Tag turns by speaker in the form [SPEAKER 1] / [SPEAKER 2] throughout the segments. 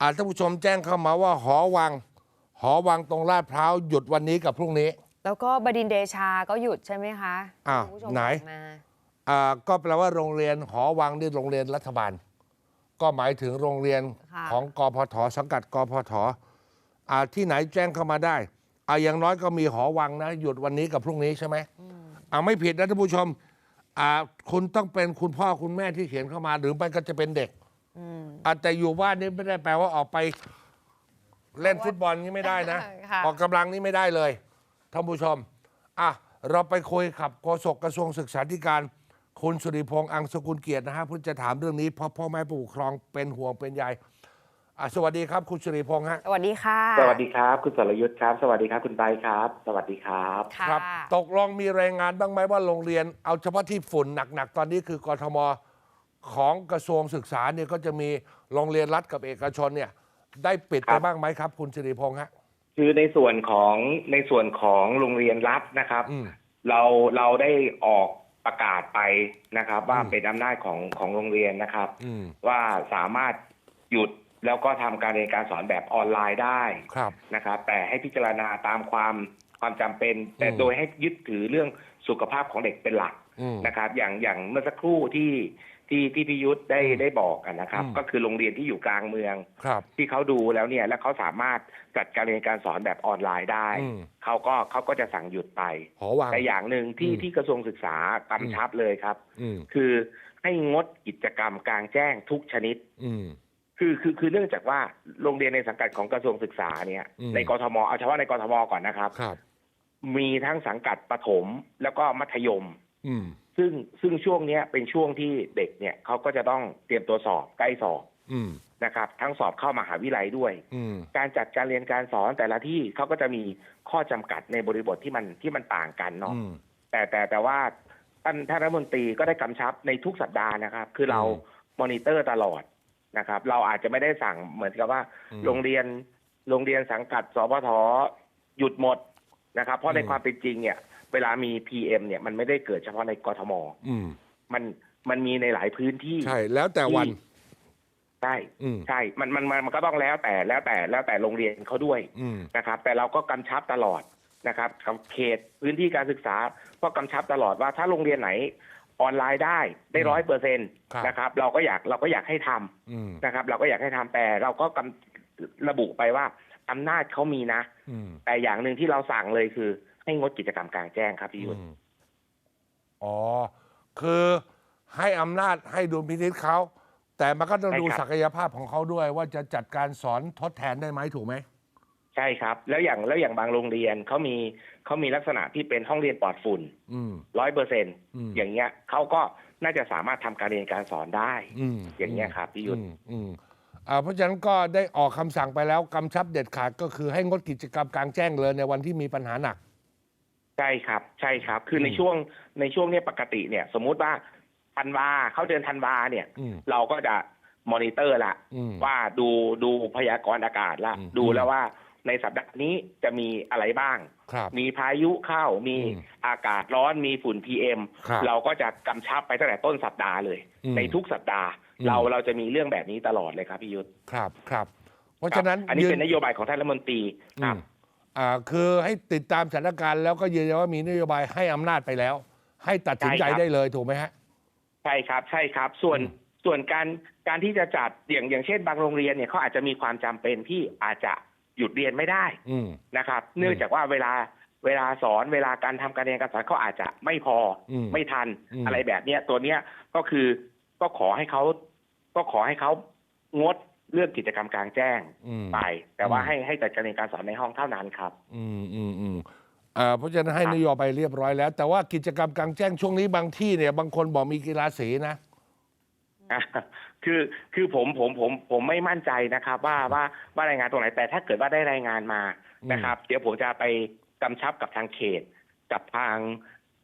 [SPEAKER 1] อ่าท่านผู้ชมแจ้งเข้ามาว่าหอวัง หอวังตรงลาดพร้าวหยุดวันนี้กับพรุ่งนี้
[SPEAKER 2] แล้วก็บดินทร์เดชาก็หยุดใช่ไหมคะ
[SPEAKER 1] อ้าว
[SPEAKER 2] คุณผู้ชม
[SPEAKER 1] ไหน
[SPEAKER 2] ส่งมา
[SPEAKER 1] อ่าก็แปลว่าโรงเรียนหอวังนี่โรงเรียนรัฐบาล ก็หมายถึงโรงเรียน
[SPEAKER 2] ค่ะ
[SPEAKER 1] ของกพทสังกัดกพทอ่าที่ไหนแจ้งเข้ามาได้อ่าอย่างน้อยก็มีหอวังนะ หยุดวันนี้กับพรุ่งนี้ใช่ไหมอ่าไม่ผิดนะท่านผู้ชมอ่าคุณต้องเป็นคุณพ่อคุณแม่ที่เขียนเข้ามา หรือมันก็จะเป็นเด็ก
[SPEAKER 2] อืม
[SPEAKER 1] อาแต่อยู่บ้านนี่ไม่ได้แปลว่าออกไป เล่นฟุตบอลนี่ไม่ได้นะ
[SPEAKER 2] ค่ะ
[SPEAKER 1] ออกกำลังนี่ไม่ได้เลยท่านผู้ชมอะเราไปคุยกับโฆษกกระทรวงศึกษาธิการ คุณสุริพงษ์อังสกุลเกียรตินะฮะเพื่อจะถามเรื่องนี้เพราะพ่อแม่ผู้ปกครองเป็นห่วงเป็นใยอะสวัสดีครับ คุณสุริพงษ์ฮะ
[SPEAKER 2] สวัสดีค่ะ
[SPEAKER 3] สวัสดีครับ คุณสรยุทธ์ครับ สวัสดีครับคุณไบร์ทครับ สวัสดีครับ
[SPEAKER 2] ค่ะ
[SPEAKER 1] ครับตกลงมีรายงานบ้างไหมว่าโรงเรียน เอาเฉพาะที่ฝุ่นหนัก ๆ ตอนนี้คือกทม ของกระทรวงศึกษาเนี่ยก็จะมีโรงเรียนรัฐกับเอกชนเนี่ย ได้ปิด
[SPEAKER 3] ค
[SPEAKER 1] ไป
[SPEAKER 3] รับ
[SPEAKER 1] บ้างไหมครับ คุณสุริพงษ์ฮะ
[SPEAKER 3] คือในส่วนของในส่วนของโรงเรียนรัฐนะครับ
[SPEAKER 1] อืม
[SPEAKER 3] เราเราได้ออกประกาศไปนะครับ ว่า
[SPEAKER 1] อืม
[SPEAKER 3] เป็นอำนาจของของโรงเรียนนะครับ
[SPEAKER 1] อืม
[SPEAKER 3] ว่าสามารถหยุดแล้วก็ทำการเรียนการสอนแบบออนไลน์ได้
[SPEAKER 1] ครับ
[SPEAKER 3] นะครับ แต่ให้พิจารณาตามความความจำเป็น แต่
[SPEAKER 1] อืม
[SPEAKER 3] โดยให้ยึดถือเรื่องสุขภาพของเด็กเป็นหลัก
[SPEAKER 1] อืม
[SPEAKER 3] นะครับอย่างอย่างเมื่อสักครู่ที่ ที่ที่พิยุทธ์ได้
[SPEAKER 1] อืม
[SPEAKER 3] ได้บอกกันนะครับ
[SPEAKER 1] อืม
[SPEAKER 3] ก็คือโรงเรียนที่อยู่กลางเมือง
[SPEAKER 1] ครับ
[SPEAKER 3] ที่เขาดูแล้วเนี่ย แล้วเขาสามารถจัดการเรียนการสอนแบบออนไลน์ได้
[SPEAKER 1] อืม
[SPEAKER 3] เขาก็เขาก็จะสั่งหยุดไป
[SPEAKER 1] หอวัง
[SPEAKER 3] แต่อย่างหนึ่งที่
[SPEAKER 1] อืม
[SPEAKER 3] ที่กระทรวงศึกษากำชับเลยครับ
[SPEAKER 1] อืม
[SPEAKER 3] คือให้งดกิจกรรมกลางแจ้งทุกชนิด
[SPEAKER 1] อืม
[SPEAKER 3] คือคือคือเนื่องจากว่าโรงเรียนในสังกัดของกระทรวงศึกษาเนี่ย
[SPEAKER 1] อืม
[SPEAKER 3] ในกทมเอาเฉพาะในกทมก่อนนะครับ
[SPEAKER 1] ครับ
[SPEAKER 3] มีทั้งสังกัดประถมแล้วก็มัธยม
[SPEAKER 1] อืม
[SPEAKER 3] ซึ่งซึ่งช่วงเนี้ยเป็นช่วงที่เด็กเนี่ยเขาก็จะต้องเตรียมตัวสอบใกล้สอบ
[SPEAKER 1] อืม
[SPEAKER 3] นะครับ ทั้งสอบเข้ามหาวิทยาลัยด้วย
[SPEAKER 1] อืม
[SPEAKER 3] การจัดการเรียนการสอนแต่ละที่เขาก็จะมีข้อจำกัดในบริบทที่มันที่มันต่างกันเนาะ
[SPEAKER 1] อืม
[SPEAKER 3] แต่แต่แต่ว่าท่านท่านรัฐมนตรีก็ได้กำชับในทุกสัปดาห์นะครับ คือเรา
[SPEAKER 1] อืม
[SPEAKER 3] มอนิเตอร์ตลอดนะครับ เราอาจจะไม่ได้สั่งเหมือนกับว่า
[SPEAKER 1] อืม
[SPEAKER 3] โรงเรียนโรงเรียนสังกัดสพทหยุดหมดนะครับ เพราะใน
[SPEAKER 1] อืม
[SPEAKER 3] ความเป็นจริงเนี่ย เวลามี PM เนี่ยมันไม่ได้เกิดเฉพาะในกทม
[SPEAKER 1] อืม
[SPEAKER 3] มันมันมีในหลายพื้นที่
[SPEAKER 1] ใช่แล้วแต่วัน
[SPEAKER 3] ใช่
[SPEAKER 1] อืม
[SPEAKER 3] ใช่มันมันมันมันก็ต้องแล้วแต่แล้วแต่แล้วแต่โรงเรียนเขาด้วย
[SPEAKER 1] อืม
[SPEAKER 3] นะครับ แต่เราก็กำชับตลอดนะครับกับเขตพื้นที่การศึกษาก็กำชับตลอดว่าถ้าโรงเรียนไหนออนไลน์ได้ได้
[SPEAKER 1] อืม
[SPEAKER 3] ร้อยเปอร์เซ็นต์
[SPEAKER 1] ครับ
[SPEAKER 3] นะครับ เราก็อยากเราก็อยากให้ทำ
[SPEAKER 1] อืม
[SPEAKER 3] นะครับ เราก็อยากให้ทำแต่เราก็กำระบุไปว่าอำนาจเขามีนะ
[SPEAKER 1] อืม
[SPEAKER 3] แต่อย่างหนึ่งที่เราสั่งเลยคือ ให้งดกิจกรรมกลางแจ้งครับพี่ยุทธ
[SPEAKER 1] อืมอ๋อ คือให้อำนาจให้ดุลพินิษเขา แต่มันก็ต้องดูศักยภาพของเขาด้วย ว่าจะจัดการสอนทดแทนได้ไหมถูกไหม
[SPEAKER 3] ใช่ครับ แล้วอย่างแล้วอย่างบางโรงเรียนเขามีเขามีลักษณะที่เป็นห้องเรียนปลอดฝุ่น
[SPEAKER 1] อืม
[SPEAKER 3] ร้อยเปอร์เซ็น
[SPEAKER 1] อืม
[SPEAKER 3] อย่างเงี้ยเขาก็น่าจะสามารถทำการเรียนการสอนได้
[SPEAKER 1] อืม
[SPEAKER 3] อย่างเงี้ยครับพี่ยุทธ
[SPEAKER 1] อืมอืมอ่าเพราะฉะนั้นก็ได้ออกคำสั่งไปแล้วกำชับเด็ดขาดก็คือให้งดกิจกรรมกลางแจ้งเลยในวันที่มีปัญหาหนัก
[SPEAKER 3] ใช่ครับใช่ครับ คือใน
[SPEAKER 1] อืม
[SPEAKER 3] ช่วงในช่วงเนี้ยปกติเนี่ย สมมุติว่าธันวาเข้าเดือนธันวาเนี่ย
[SPEAKER 1] อืม
[SPEAKER 3] เราก็จะมอนิเตอร์ละ
[SPEAKER 1] อืม
[SPEAKER 3] ว่าดูดูพยากรณ์อากาศละ
[SPEAKER 1] อืม
[SPEAKER 3] ดูแล้วว่าในสัปดาห์นี้จะมีอะไรบ้าง
[SPEAKER 1] ครับ
[SPEAKER 3] มีพายุเข้ามี
[SPEAKER 1] อืม
[SPEAKER 3] อากาศร้อนมีฝุ่น PM
[SPEAKER 1] ครับ
[SPEAKER 3] เราก็จะกำชับไปตั้งแต่ต้นสัปดาห์เลย
[SPEAKER 1] อืม
[SPEAKER 3] ในทุกสัปดาห์
[SPEAKER 1] อืม
[SPEAKER 3] เราเราจะมีเรื่องแบบนี้ตลอดเลยครับพี่ยุทธ
[SPEAKER 1] ครับครับ เพราะฉะนั้น
[SPEAKER 3] อันนี้
[SPEAKER 1] ยื
[SPEAKER 3] เป็นนโยบายของท่านรัฐมนตรีครับ
[SPEAKER 1] อืม อ่าคือให้ติดตามสถานการณ์แล้วก็ยืนยันว่ามีนโยบายให้อำนาจไปแล้ว ให้ตัดสินใจ
[SPEAKER 3] ใช่ครับ
[SPEAKER 1] ได้เลยถูกไหมฮะ
[SPEAKER 3] ใช่ครับ ใช่ครับ ส่วน
[SPEAKER 1] อืม
[SPEAKER 3] ส่วนการการที่จะจัดอย่างอย่างเช่น บางโรงเรียนเนี่ยเขาอาจจะมีความจำเป็นที่อาจจะหยุดเรียนไม่ได้
[SPEAKER 1] อืม
[SPEAKER 3] นะครับ เนื่องจากว่าเวลาเวลาสอนเวลาการทำการเรียนการสอนเขาอาจจะไม่พออ
[SPEAKER 1] ม
[SPEAKER 3] ไม่ทัน
[SPEAKER 1] อืม
[SPEAKER 3] อะไรแบบเนี้ยตัวเนี้ยก็คือก็ขอให้เขาก็ขอให้เขางด เรื่องกิจกรรมกลางแจ้ง
[SPEAKER 1] อืม
[SPEAKER 3] ไป แต่ว่า
[SPEAKER 1] อืม
[SPEAKER 3] ให้ให้จัดการเรียนการสอนในห้องเท่านั้นครับ
[SPEAKER 1] อืมอืมอืมอ่าเพราะฉะนั้นให้
[SPEAKER 3] ครับ
[SPEAKER 1] นโยบายเรียบร้อยแล้ว แต่ว่ากิจกรรมกลางแจ้งช่วงนี้บางที่เนี่ย บางคนบอกมีกีฬาสีนะ
[SPEAKER 3] อะคือคือผมผมผมผมไม่มั่นใจนะครับ ว่าว่าว่ารายงานตรงไหนแต่ถ้าเกิดว่าได้รายงานมา
[SPEAKER 1] อืม
[SPEAKER 3] นะครับ เดี๋ยวผมจะไปกำชับกับทางเขต กับทาง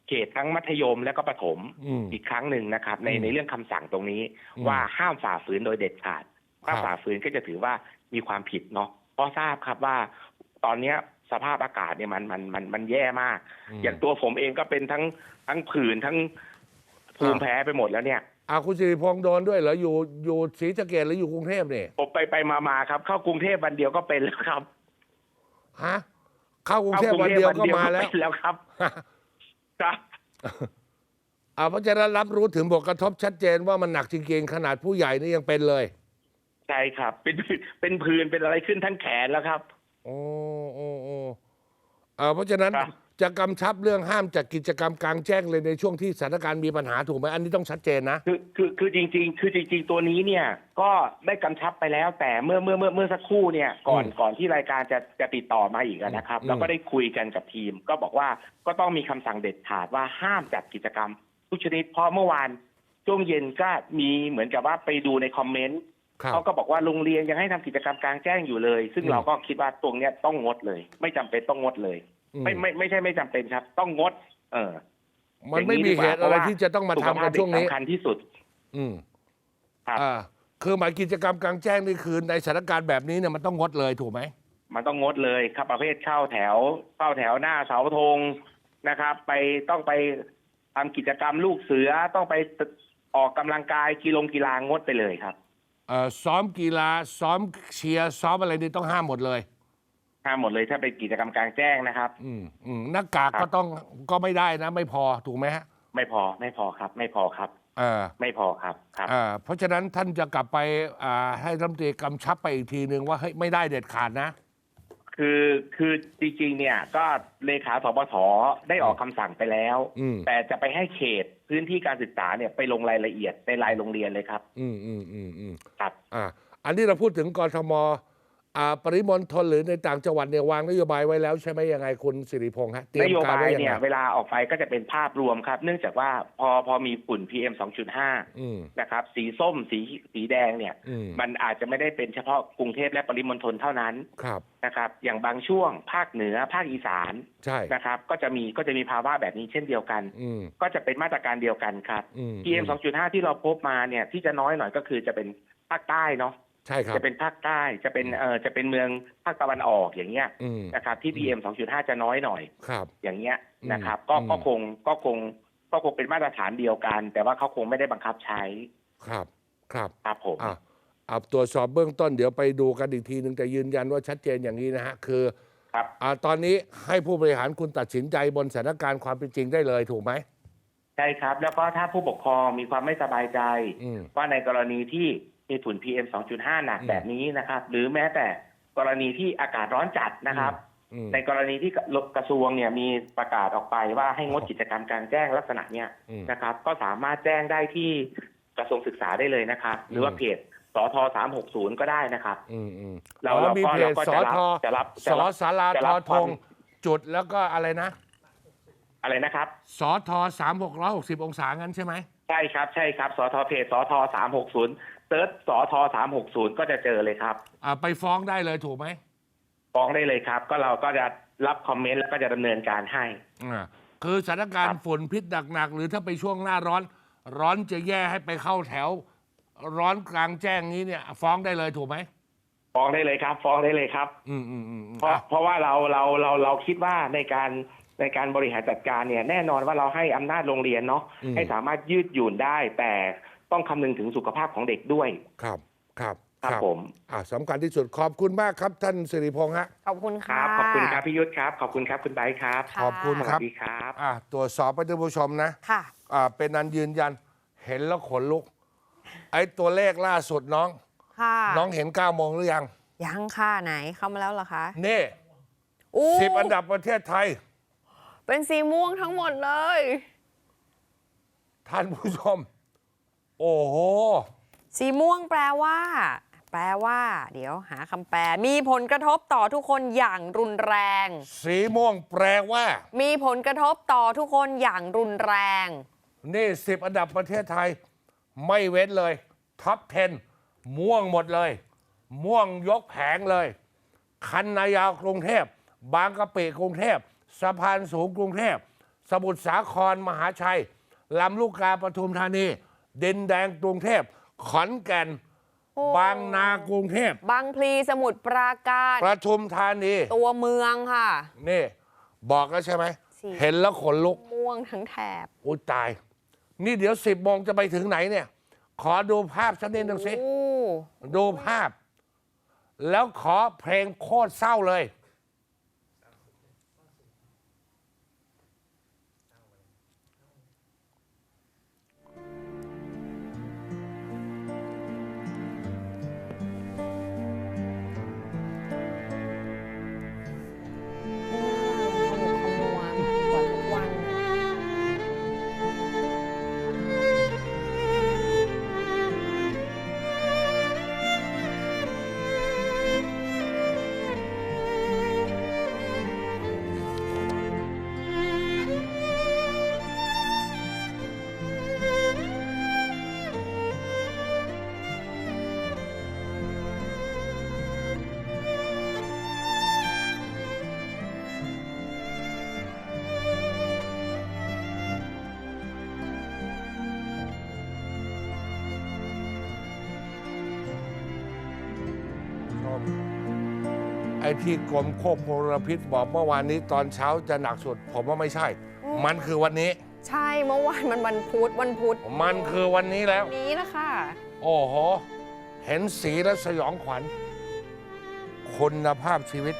[SPEAKER 3] เขตทั้งมัธยมและก็ประถม
[SPEAKER 1] อืม
[SPEAKER 3] อีกครั้งหนึ่งนะครับ ใน
[SPEAKER 1] อืม
[SPEAKER 3] ในเรื่องคำสั่งตรงนี้
[SPEAKER 1] อืม
[SPEAKER 3] ว่าห้ามฝ่าฝืนโดยเด็ดขาด ถ้า
[SPEAKER 1] ครับ
[SPEAKER 3] ฝ่าฝืนก็จะถือว่ามีความผิดเนาะเพราะทราบครับว่าตอนเนี้ยสภาพอากาศเนี่ยมันมันมันมันแย่มาก อย่างตัวผมเองก็เป็นทั้งทั้งผื่นทั้งภูมิแพ้ไปหมดแล้วเนี่ย
[SPEAKER 1] อ่าคุณสิริพงษ์โดนด้วยเหรออยู่อยู่ศรีสะเกดหรืออยู่กรุงเทพนี่
[SPEAKER 3] ผมไปไปมามาครับ เข้ากรุงเทพวันเดียวก็เป็นแล้วครับ
[SPEAKER 1] ฮะเข้ากรุงเทพวันเดียวก็มาแล้ว
[SPEAKER 3] เป็นแล้วครับครับ
[SPEAKER 1] อ่าเพราะฉะนั้นรับรู้ถึงผลกระทบชัดเจนว่ามันหนักจริงๆขนาดผู้ใหญ่นี่ยังเป็นเลย
[SPEAKER 3] ใช่ครับ เป็นเป็นผื่นเป็นอะไรขึ้นทั้งแขนแล้วครับ
[SPEAKER 1] โอ้โอ้โอ้อ่าเพราะฉะนั้น
[SPEAKER 3] ครับ
[SPEAKER 1] จะกำชับเรื่องห้ามจัดกิจกรรมกลางแจ้งเลยในช่วงที่สถานการณ์มีปัญหาถูกไหมอันนี้ต้องชัดเจนนะ
[SPEAKER 3] คือคือคือจริง ๆ คือจริง ๆ ตัวนี้เนี่ยก็ได้กำชับไปแล้ว แต่เมื่อเมื่อเมื่อเมื่อสักครู่เนี่ยก่อน
[SPEAKER 1] อืม
[SPEAKER 3] ก่อนที่รายการจะจะติดต่อมาอีกอะนะครับ
[SPEAKER 1] อืม
[SPEAKER 3] เราก็ได้คุยกันกับทีม ก็บอกว่าก็ต้องมีคำสั่งเด็ดขาดว่าห้ามจัดกิจกรรมทุกชนิดเพราะเมื่อวานช่วงเย็นก็มีเหมือนกับว่าไปดูในคอมเมนต์
[SPEAKER 1] ครับ
[SPEAKER 3] เขาก็บอกว่าโรงเรียนยังให้ทำกิจกรรมกลางแจ้งอยู่เลย ซึ่ง
[SPEAKER 1] อืม
[SPEAKER 3] เราก็คิดว่าตรงเนี้ยต้องงดเลย ไม่จำเป็นต้องงดเลย
[SPEAKER 1] อืม
[SPEAKER 3] ไม่ไม่ไม่ใช่ไม่จำเป็นครับ ต้องงด เออ
[SPEAKER 1] มันไม่มีเหตุอะไรที่จะต้องมาทำกันช่วงนี้
[SPEAKER 3] สุขภาพเด็กสำคัญที่สุด
[SPEAKER 1] อืม
[SPEAKER 3] ครับ
[SPEAKER 1] อ่าคือหมายกิจกรรมกลางแจ้งนี่คือในสถานการณ์แบบนี้เนี่ยมันต้องงดเลยถูกไหม
[SPEAKER 3] มันต้องงดเลยครับประเภทเข้าแถวเข้าแถวหน้าเสาธงนะครับ ไปต้องไปทำกิจกรรมลูกเสือต้องไปออกกำลังกายกีฬงกีฬางดไปเลยครับ
[SPEAKER 1] เอ่อซ้อมกีฬาซ้อมเชียร์ซ้อมอะไรนี่ต้องห้ามหมดเลย
[SPEAKER 3] ห้ามหมดเลยถ้าเป็นกิจกรรมกลางแจ้งนะครับ
[SPEAKER 1] อืมอืมหน้ากาก
[SPEAKER 3] ครับ
[SPEAKER 1] ก็ต้องก็ไม่ได้นะ ไม่พอถูกไหมฮะ
[SPEAKER 3] ไม่พอไม่พอครับ ไม่พอครับ
[SPEAKER 1] เออ
[SPEAKER 3] ไม่พอครับครับ
[SPEAKER 1] เออเพราะฉะนั้นท่านจะกลับไปอ่าให้รัฐมนตรีกำชับไปอีกทีนึงว่าเฮ้ยไม่ได้เด็ดขาดนะ
[SPEAKER 3] คือคือจริงๆเนี่ยก็เลขาสปสได้ออกคำสั่งไปแล้ว
[SPEAKER 1] อืม
[SPEAKER 3] แต่จะไปให้เขตพื้นที่การศึกษาเนี่ยไปลงรายละเอียดในรายโรงเรียนเลยครับ
[SPEAKER 1] อืมอืมอืมอืม
[SPEAKER 3] ครับ
[SPEAKER 1] อ่าอันนี้เราพูดถึงกทมอ่า ปริมณฑลหรือในต่างจังหวัดเนี่ยวางนโยบายไว้แล้วใช่ไหมยังไงคุณสิริพงษ์ฮะเตรีย
[SPEAKER 3] น
[SPEAKER 1] ม
[SPEAKER 3] โย
[SPEAKER 1] การ
[SPEAKER 3] บาย
[SPEAKER 1] ไว้ยัง
[SPEAKER 3] เนี่
[SPEAKER 1] ไง
[SPEAKER 3] ยเวลาออกไปก็จะเป็นภาพรวมครับ เนื่องจากว่าพอพอมีฝุ่น PM 2.5
[SPEAKER 1] อืม
[SPEAKER 3] นะครับสีส้มสีสีแดงเนี่ย
[SPEAKER 1] อืม
[SPEAKER 3] มันอาจจะไม่ได้เป็นเฉพาะกรุงเทพและปริมณฑลเท่านั้น
[SPEAKER 1] ครับ
[SPEAKER 3] นะครับ อย่างบางช่วงภาคเหนือภาคอีสาน
[SPEAKER 1] ใช่
[SPEAKER 3] นะครับ ก็จะมีก็จะมีภาวะแบบนี้เช่นเดียวกัน
[SPEAKER 1] อืม
[SPEAKER 3] ก็จะเป็นมาตรการเดียวกันครับ
[SPEAKER 1] อืม
[SPEAKER 3] PM 2.5 ที่เราพบมาเนี่ยที่จะน้อยหน่อยก็คือจะเป็นภาคใต้เนาะ
[SPEAKER 1] ใช่ครับ
[SPEAKER 3] จะเป็นภาคใต้จะเป็นเออจะเป็นเมืองภาคตะวันออกอย่างเงี้ย
[SPEAKER 1] อืม
[SPEAKER 3] นะครับที่ PM 2.5จะน้อยหน่อย
[SPEAKER 1] ครับ
[SPEAKER 3] อย่างเงี้ยนะครับ
[SPEAKER 1] อืม
[SPEAKER 3] ก็
[SPEAKER 1] อืม
[SPEAKER 3] ก็คงก็คงก็คงเป็นมาตรฐานเดียวกัน แต่ว่าเขาคงไม่ได้บังคับใช้
[SPEAKER 1] ครับครับ
[SPEAKER 3] ครับผม
[SPEAKER 1] อะเอาตรวจสอบเบื้องต้นเดี๋ยวไปดูกันอีกทีหนึ่งแต่ยืนยันว่าชัดเจนอย่างนี้นะฮะคือ
[SPEAKER 3] ครับ
[SPEAKER 1] อ่าตอนนี้ให้ผู้บริหารคุณตัดสินใจบนสถานการณ์ความเป็นจริงได้เลยถูกไหม
[SPEAKER 3] ใช่ครับ แล้วก็ถ้าผู้ปกครองมีความไม่สบายใจ
[SPEAKER 1] อืม
[SPEAKER 3] ว่าในกรณีที่ มีฝุ่น PM 2.5 หนัก
[SPEAKER 1] อืม
[SPEAKER 3] แบบนี้นะครับ หรือแม้แต่กรณีที่อากาศร้อนจัดนะครับ
[SPEAKER 1] อืม
[SPEAKER 3] ในกรณีที่กระทรวงเนี่ยมีประกาศออกไปว่าให้งดกิจกรรมกลารแจ้งลักษณะเนี้ย
[SPEAKER 1] อืม
[SPEAKER 3] นะครับ ก็สามารถแจ้งได้ที่กระทรวงศึกษาได้เลยนะครับ หรือว่า
[SPEAKER 1] อืม
[SPEAKER 3] เพจสท360ก็ได้นะครับ
[SPEAKER 1] อืมอืม
[SPEAKER 3] เรา
[SPEAKER 1] อ๋อ
[SPEAKER 3] เรา
[SPEAKER 1] มี
[SPEAKER 3] ก็
[SPEAKER 1] เพ
[SPEAKER 3] เรา
[SPEAKER 1] จ
[SPEAKER 3] ก็
[SPEAKER 1] ส
[SPEAKER 3] จะ
[SPEAKER 1] อ
[SPEAKER 3] รับ
[SPEAKER 1] ทอ
[SPEAKER 3] จะรับ
[SPEAKER 1] ส
[SPEAKER 3] จะ
[SPEAKER 1] อ
[SPEAKER 3] รับ
[SPEAKER 1] สารา
[SPEAKER 3] จะ
[SPEAKER 1] ท
[SPEAKER 3] รับ
[SPEAKER 1] อธง
[SPEAKER 3] ความ
[SPEAKER 1] จุดแล้วก็อะไรนะ
[SPEAKER 3] อะไรนะครับ
[SPEAKER 1] สอทอสามหกร้อยหกสิบองศางั้นใช่ไหม
[SPEAKER 3] ใช่ครับใช่ครับ สทเพจสท360 เซิร์ชสท360ก็จะเจอเลยครับ
[SPEAKER 1] อ่าไปฟ้องได้เลยถูกไหม
[SPEAKER 3] ฟ้องได้เลยครับ ก็เราก็จะรับคอมเมนต์แล้วก็จะดำเนินการให้
[SPEAKER 1] อ่าคือสถานการ
[SPEAKER 3] ครั
[SPEAKER 1] ณ์
[SPEAKER 3] บ
[SPEAKER 1] ฝุ่นพิษหนักๆหรือถ้าไปช่วงหน้าร้อน ร้อนจะแย่ให้ไปเข้าแถว ร้อนกลางแจ้งนี้เนี่ย ฟ้องได้เลยถูกไหม
[SPEAKER 3] ฟ้องได้เลยครับ ฟ้องได้เลยครับ
[SPEAKER 1] อืมอืมอืมอืม
[SPEAKER 3] เพราะ
[SPEAKER 1] อะ
[SPEAKER 3] เพราะว่าเราเราเราเราคิดว่าในการในการบริหารจัดการเนี่ยแน่นอนว่าเราให้อำนาจโรงเรียนเนาะให้สามารถยืดหยุ่นได้ แต่ ต้องคำนึงถึงสุขภาพของเด็กด้วย
[SPEAKER 1] ครับ ครับ
[SPEAKER 3] ครับผม
[SPEAKER 1] อ่าสำคัญที่สุดขอบคุณมากครับ ท่านสิริพงษ์ฮะ
[SPEAKER 2] ขอบคุณ
[SPEAKER 3] ค
[SPEAKER 2] ค่ะ
[SPEAKER 3] รับ ขอบคุณครับพี่ยุทธครับ ขอบคุณครับคุณไบร์ทครับะ
[SPEAKER 1] ขอบคุณ
[SPEAKER 3] ส
[SPEAKER 1] ครั
[SPEAKER 3] วั
[SPEAKER 1] บ
[SPEAKER 3] สดีครับ
[SPEAKER 1] อ่าตรวจสอบไปท่านผู้ชมนะ
[SPEAKER 2] ค่ะ
[SPEAKER 1] อ่า เป็นนันยืนยัน เห็นแล้วขนลุก ไอ้ตัวเลขล่าสุดน้อง
[SPEAKER 2] ค่ะ
[SPEAKER 1] น้องเห็น9ก้าโมงหรือยัง
[SPEAKER 2] ยังค่ะ ไหนเข้ามาแล้วเหรอคะ
[SPEAKER 1] นี่
[SPEAKER 2] อู้
[SPEAKER 1] สิบอันดับประเทศไทย
[SPEAKER 2] เป็นสีม่วงทั้งหมดเลย
[SPEAKER 1] ท่านผู้ชม โอ้โห
[SPEAKER 2] สีม่วงแปลว่า แปลว่า เดี๋ยวหาคำแปล มีผลกระทบต่อทุกคนอย่างรุนแรง
[SPEAKER 1] สีม่วงแปลว่า
[SPEAKER 2] มีผลกระทบต่อทุกคนอย่างรุนแรง
[SPEAKER 1] นี่สิบอันดับประเทศไทย ไม่เว้นเลย ท็อป 10 ม่วงหมดเลย ม่วงยกแผงเลย คันนายาวกรุงเทพ บางกะปิกรุงเทพ สะพานสูงกรุงเทพ สมุทรสาครมหาชัย ลำลูกกาปทุมธานี ดินแดงกรุงเทพขอนแก่น
[SPEAKER 2] โอ้
[SPEAKER 1] บางนากรุงเทพ
[SPEAKER 2] บางพลีสมุทรปราการ
[SPEAKER 1] ประทุมธานี
[SPEAKER 2] ตัวเมืองค่ะ
[SPEAKER 1] นี่บอกแล้วใช่ไหม
[SPEAKER 2] สี
[SPEAKER 1] เห็นแล้วขนลุก
[SPEAKER 2] ม่วงทั้งแถบ
[SPEAKER 1] อุ้ยตาย นี่เดี๋ยวสิบโมงจะไปถึงไหนเนี่ย ขอดูภาพสักนิดหนึ่งสิ
[SPEAKER 2] โอ้
[SPEAKER 1] ดูภาพ แล้วขอเพลงโคตรเศร้าเลย ที่กรมควบคุมมลพิษบอกเมื่อวานนี้ตอนเช้าจะหนักสุด ผมว่าไม่ใช่ มันคือวันนี้
[SPEAKER 2] ใช่เมื่อวานมันวันพุธวันพุธ
[SPEAKER 1] มันคือวันนี้แล้ว
[SPEAKER 2] วันนี้นะคะ
[SPEAKER 1] โอ้โห เห็นสีแล้วสยองขวัญ คุณภาพชีวิต